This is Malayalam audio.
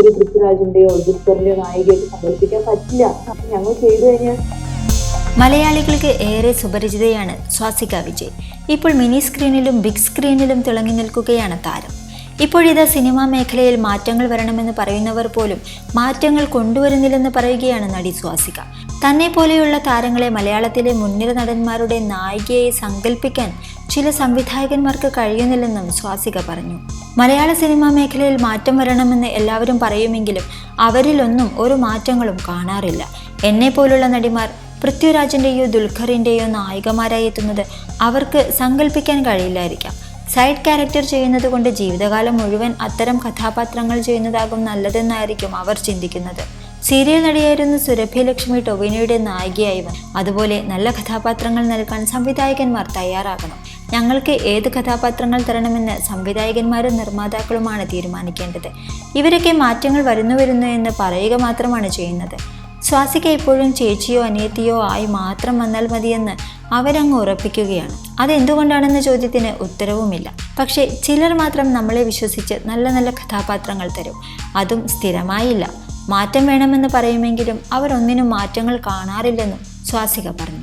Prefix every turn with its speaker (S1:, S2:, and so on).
S1: ഒരു പൃഥ്വിരാജിന്റെയോ ദുൽഖറിന്റെയോ നായികയൊക്കെ സങ്കല്പിക്കാൻ പറ്റില്ല. ഞങ്ങൾ ചെയ്തു കഴിഞ്ഞാൽ
S2: മലയാളികൾക്ക് ഏറെ സുപരിചിതയാണ് സ്വാസിക വിജയ്. ഇപ്പോൾ മിനി സ്ക്രീനിലും ബിഗ് സ്ക്രീനിലും തിളങ്ങി നിൽക്കുകയാണ് താരം. ഇപ്പോഴിതാ സിനിമാ മേഖലയിൽ മാറ്റങ്ങൾ വരണമെന്ന് പറയുന്നവർ പോലും മാറ്റങ്ങൾ കൊണ്ടുവരുന്നില്ലെന്ന് പറയുകയാണ് നടി സ്വാസിക. തന്നെ പോലെയുള്ള താരങ്ങളെ മലയാളത്തിലെ മുൻനിര നടന്മാരുടെ നായികയായി സങ്കല്പിക്കാൻ ചില സംവിധായകന്മാർക്ക് കഴിയുന്നില്ലെന്നും സ്വാസിക പറഞ്ഞു. മലയാള സിനിമാ മേഖലയിൽ മാറ്റം വരണമെന്ന് എല്ലാവരും പറയുമെങ്കിലും അവരിലൊന്നും ഒരു മാറ്റങ്ങളും കാണാറില്ല. എന്നെ പോലുള്ള നടിമാർ പൃഥ്വിരാജിന്റെയോ ദുൽഖറിന്റെയോ നായികമാരായി എത്തുന്നത് അവർക്ക് സങ്കല്പിക്കാൻ കഴിയില്ലായിരിക്കാം. സൈഡ് ക്യാരക്ടർ ചെയ്യുന്നത് കൊണ്ട് ജീവിതകാലം മുഴുവൻ അത്തരം കഥാപാത്രങ്ങൾ ചെയ്യുന്നതാകും നല്ലതെന്നായിരിക്കും അവർ ചിന്തിക്കുന്നത്. സീരിയൽ നടിയായിരുന്ന സുരഭ്യലക്ഷ്മി ടൊവിനോയുടെ നായികയായി വന്നു അതുപോലെ നല്ല കഥാപാത്രങ്ങൾ നൽകാൻ സംവിധായകന്മാർ തയ്യാറാകണം. ഞങ്ങൾക്ക് ഏത് കഥാപാത്രങ്ങൾ തരണമെന്ന് സംവിധായകന്മാരും നിർമ്മാതാക്കളുമാണ് തീരുമാനിക്കേണ്ടത്. ഇവരൊക്കെ മാറ്റങ്ങൾ വരുന്നു വരുന്നു എന്ന് പറയുക മാത്രമാണ് ചെയ്യുന്നത്. സ്വാസിക ഇപ്പോഴും ചേച്ചിയോ അനിയത്തിയോ ആയി മാത്രം വന്നാൽ മതിയെന്ന് അവരങ്ങ് ഉറപ്പിക്കുകയാണ്. അതെന്തുകൊണ്ടാണെന്ന ചോദ്യത്തിന് ഉത്തരവുമില്ല. പക്ഷേ ചിലർ മാത്രം നമ്മളെ വിശ്വസിച്ച് നല്ല നല്ല കഥാപാത്രങ്ങൾ തരും. അതും സ്ഥിരമായില്ല. മാറ്റം വേണമെന്ന് പറയുമെങ്കിലും അവരൊന്നിനും മാറ്റങ്ങൾ കാണാറില്ലെന്നും സ്വാസിക പറഞ്ഞു.